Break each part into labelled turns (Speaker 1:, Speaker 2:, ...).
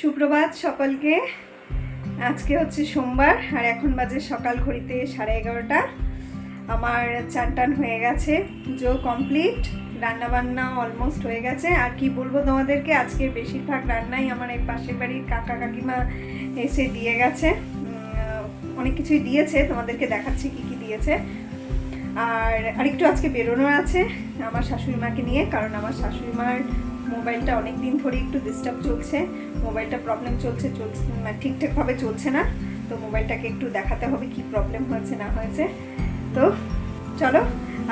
Speaker 1: সুপ্রভাত সকলকে। আজকে হচ্ছে সোমবার, আর এখন বাজে সকাল ঘড়িতে সাড়ে এগারোটা। আমার চান টান হয়ে গেছে, পুজো কমপ্লিট রান্না বান্না অলমোস্ট হয়ে গেছে। আর কি বলব তোমাদেরকে আজকে বেশিরভাগ রান্নাই আমার এই পাশের বাড়ির কাকা কাকিমা এসে দিয়ে গেছে। অনেক কিছুই দিয়েছে, তোমাদেরকে দেখাচ্ছি কি কি দিয়েছে। আর আরেকটু আজকে বেরোনোর আছে, আমার শাশুড়ি মাকে নিয়ে, কারণ আমার শাশুড়ি মার মোবাইলটা অনেক দিন ধরে একটু ডিস্টার্ব চলছে, মোবাইলটা প্রবলেম চলছে চলছে মানে ঠিকঠাকভাবে চলছে না। তো মোবাইলটাকে একটু দেখাতে হবে কি প্রবলেম হয়েছে, না হয়েছে। তো চলো,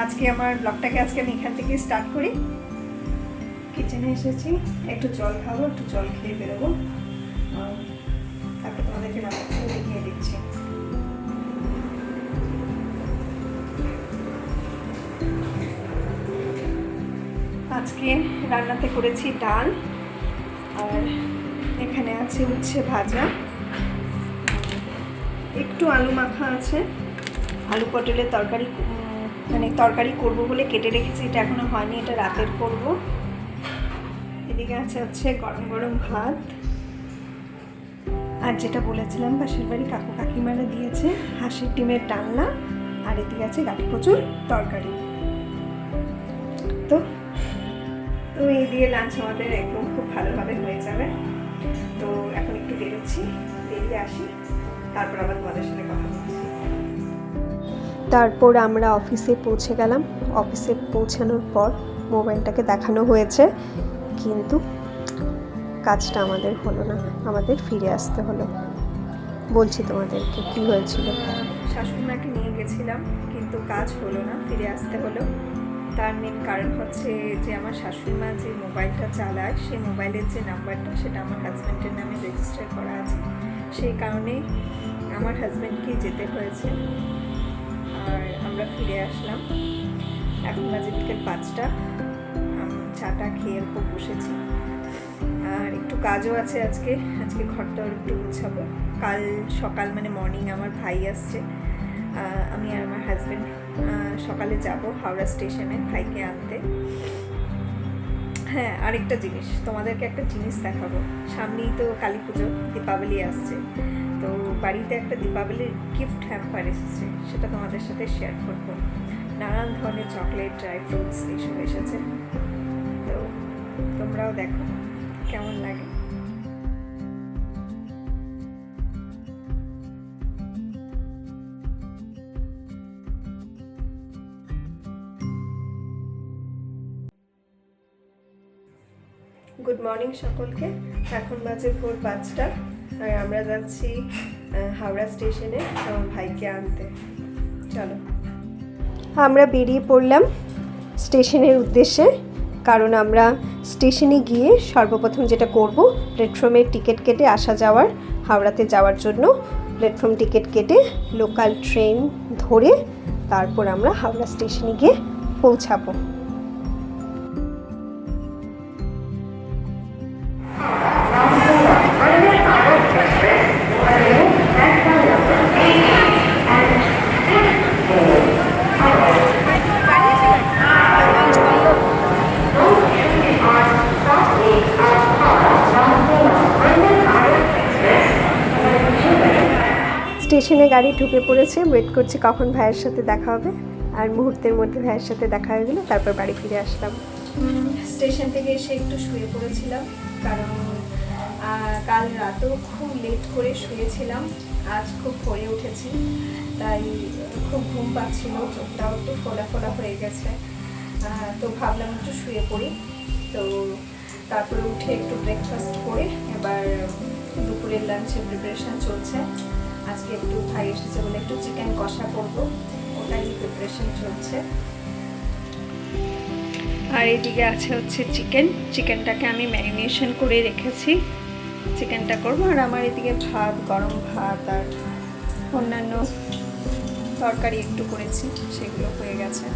Speaker 1: আজকে আমার ব্লগটাকে আজকে আমি এখান থেকে স্টার্ট করি। কিচেনে এসেছি, একটু জল খাব, একটু জল খেয়ে বেরোবো। তারপর তোমাদেরকে দেখিয়ে দিচ্ছি। আজকে রান্নাতে করেছি ডাল, আর এখানে আছে উচ্ছে ভাজা। একটু আলু মাখা আছে। আলু পটলের তরকারি মানে তরকারি করব বলে কেটে রেখেছি, এটা এখনও হয়নি, এটা রাতের করব। এদিকে আছে হচ্ছে গরম গরম ভাত। আর যেটা বলেছিলাম, পাশের বাড়ি কাকু কাকিমারা দিয়েছে হাঁসের ডিমের ডালনা, আর এদিকে আছে গাঠি কচুর তরকারি। তো এই দিয়ে লাঞ্চ আমাদের একদম খুব ভালোভাবে হয়ে যাবে। তো এখন একটু বেরোচ্ছি বেরিয়ে আসি তারপর আবার তোমাদের সাথে কথা বলছি।
Speaker 2: তারপর আমরা অফিসে পৌঁছে গেলাম। অফিসে পৌঁছানোর পর মোবাইলটাকে দেখানো হয়েছে কিন্তু কাজটা আমাদের হলো না আমাদের ফিরে আসতে হলো। বলছি তোমাদেরকে কি হয়েছিল?
Speaker 1: শাশুড়ি মাকে নিয়ে গেছিলাম কিন্তু কাজ হলো না ফিরে আসতে হলো। তার মেন কারণ হচ্ছে যে আমার শাশুড়ি মা যে মোবাইলটা চালায়, সেই মোবাইলের যে নাম্বারটা, সেটা আমার হাজব্যান্ডের নামে রেজিস্টার করা আছে। সেই কারণে আমার হাজব্যান্ডকে যেতে হয়েছে। আর আমরা ফিরে আসলাম। এখন বাজে বিকেল পাঁচটা। চাটা খেয়ে এরপর বসেছি। আর একটু কাজও আছে আজকে। আজকে ঘরটা একটু গুছাবো। কাল সকাল মানে মর্নিং আমার ভাই আসছে। আমি আর হাজব্যান্ড সকালে যাব হাওড়া স্টেশনে ভাইকে আনতে। হ্যাঁ আরেকটা জিনিস, তোমাদেরকে একটা জিনিস দেখাবো। সামনেই তো কালী পুজো, দীপাবলি আসছে। তো বাড়িতে একটা দীপাবলির গিফট হ্যাম্পার এসেছে, সেটা তোমাদের সাথে শেয়ার করব। নানান ধরনের চকলেট ড্রাই ফ্রুটস এইসব এসেছে। তো তোমরাও দেখো, কেমন লাগে। গুড মর্নিং সকলকে। এখন বাজে ভোর পাঁচটা। আর আমরা যাচ্ছি হাওড়া স্টেশনে আমার ভাইকে আনতে। চলো।
Speaker 2: আমরা বেরিয়ে পড়লাম স্টেশনের উদ্দেশ্যে, কারণ আমরা স্টেশনে গিয়ে সর্বপ্রথম যেটা করব, প্ল্যাটফর্মের টিকিট কেটে আসা যাওয়ার, হাওড়াতে যাওয়ার জন্য প্ল্যাটফর্ম টিকিট কেটে লোকাল ট্রেন ধরে তারপর আমরা হাওড়া স্টেশনে গিয়ে পৌঁছাবো। স্টেশনে গাড়ি ঢুকে পড়েছে। ওয়েট করছি কখন ভাইয়ের সাথে দেখা হবে। আর মুহূর্তের মধ্যে ভাইয়ের সাথে দেখা হয়ে গেলো, তারপর বাড়ি ফিরে আসলাম।
Speaker 1: স্টেশন থেকে এসে একটু শুয়ে পড়েছিলাম, কারণ কাল রাতেও খুব লেট করে শুয়েছিলাম। আজ খুব ভরে উঠেছি, তাই খুব ঘুম পাচ্ছিল, চোখটাও একটু ফোলা ফোলা হয়ে গেছে। তো ভাবলাম একটু শুয়ে পড়ি। তো তারপরে উঠে একটু ব্রেকফাস্ট করে, এবার দুপুরের লাঞ্চের প্রিপারেশান চলছে। আজকে একটু ভাই এসেছে বলে একটু চিকেন কষা করব। ওটাই প্রিপারেশন চলছে। আর এদিকে আছে হচ্ছে চিকেন চিকেনটাকে আমি ম্যারিনেশন করে রেখেছি। চিকেনটা করব। আর আমার এদিকে ভাত, গরম ভাত আর অন্যান্য তরকারি একটু করেছি। সেগুলো হয়ে গেছে।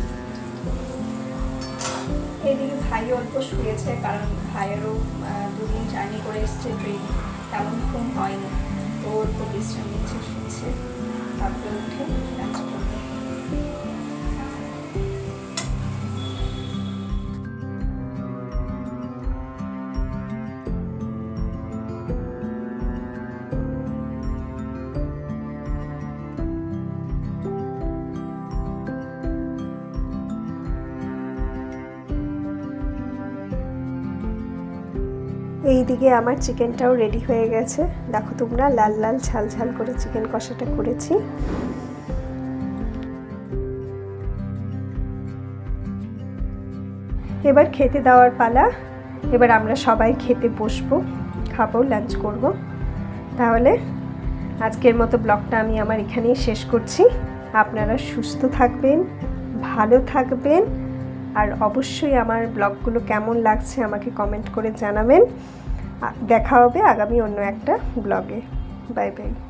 Speaker 1: এদিকে ভাই অল্প শুয়েছে কারণ ভাইয়েরও দুদিন জার্নি করে এসছে ট্রেন তেমন ঘুম হয়নি। ওর তো বিশ্রাম নিচ্ছে শুনছে তারপরে উঠে লাঞ্চ করবে
Speaker 2: এইদিকে আমার চিকেনটাও রেডি হয়ে গেছে। দেখো তোমরা লাল লাল ঝাল ঝাল করে চিকেন কষাটা করেছি। এবার খেতে দেওয়ার পালা। এবার আমরা সবাই খেতে বসবো, খাব লাঞ্চ করব। তাহলে আজকের মতো ব্লগটা আমি আমার এখানেই শেষ করছি। আপনারা সুস্থ থাকবেন, ভালো থাকবেন। আর অবশ্যই আমার ব্লগগুলো কেমন লাগছে আমাকে কমেন্ট করে জানাবেন। দেখা হবে আগামী অন্য একটা ব্লগে। Bye bye